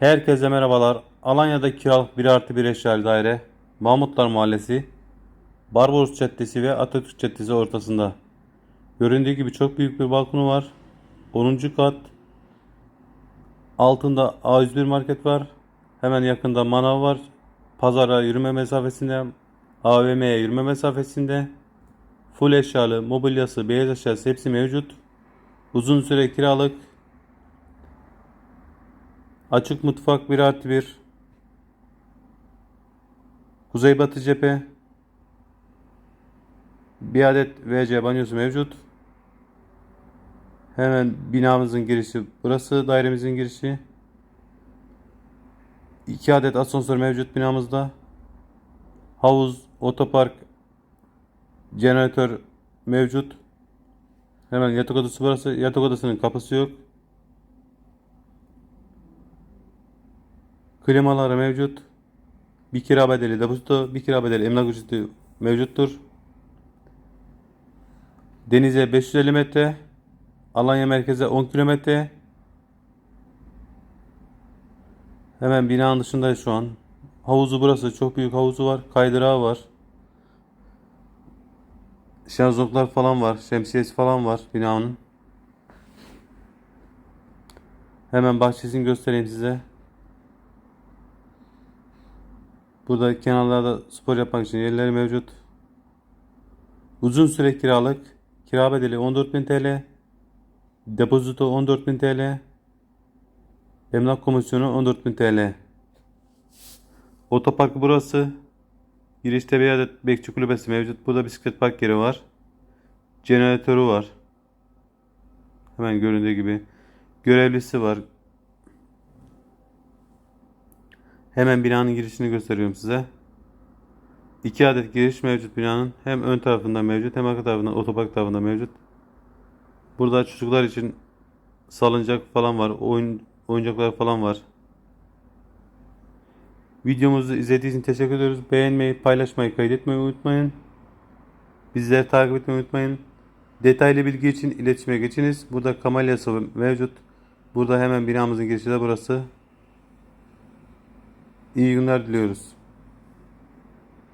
Herkese merhabalar. Alanya'da kiralık 1 artı 1 eşyalı daire. Mahmutlar Mahallesi. Barbaros Caddesi ve Atatürk Caddesi ortasında. Göründüğü gibi çok büyük bir balkonu var. 10. kat. Altında A101 market var. Hemen yakında manav var. Pazara yürüme mesafesinde. AVM'ye yürüme mesafesinde. Full eşyalı, mobilyası, beyaz eşyası hepsi mevcut. Uzun süre kiralık. Açık mutfak 1 artı 1. Kuzeybatı cephe. Bir adet WC banyosu mevcut. Hemen binamızın girişi burası. Dairemizin girişi. 2 adet asansör mevcut binamızda. Havuz, otopark, jeneratör mevcut. Hemen yatak odası burası. Yatak odasının kapısı yok. Klimaları mevcut. Bir kira bedeli depozito, bir kira bedeli emlak ücreti mevcuttur. Denize 550 metre, Alanya merkeze 10 kilometre. Hemen binanın dışındayız şu an. Havuzu burası, çok büyük havuzu var, kaydırağı var. Şezlonglar falan var, şemsiyesi falan var binanın. Hemen bahçesini göstereyim size. Burada kenarlarda spor yapmak için yerleri mevcut. Uzun süre kiralık. Kira bedeli 14.000 TL. Depozito 14.000 TL. Emlak komisyonu 14.000 TL. Otopark burası. Girişte bir adet bekçi kulübesi mevcut. Burada bisiklet park yeri var. Jeneratörü var. Hemen göründüğü gibi. Görevlisi var. Hemen binanın girişini gösteriyorum size. İki adet giriş mevcut binanın. Hem ön tarafında mevcut hem arka tarafında otopark tarafında mevcut. Burada çocuklar için salıncak falan var. Oyun oyuncaklar falan var. Videomuzu izlediğiniz için teşekkür ediyoruz. Beğenmeyi, paylaşmayı, kaydetmeyi unutmayın. Bizleri takip etmeyi unutmayın. Detaylı bilgi için iletişime geçiniz. Burada kamalyası mevcut. Burada hemen binamızın girişi de burası. İyi günler diliyoruz.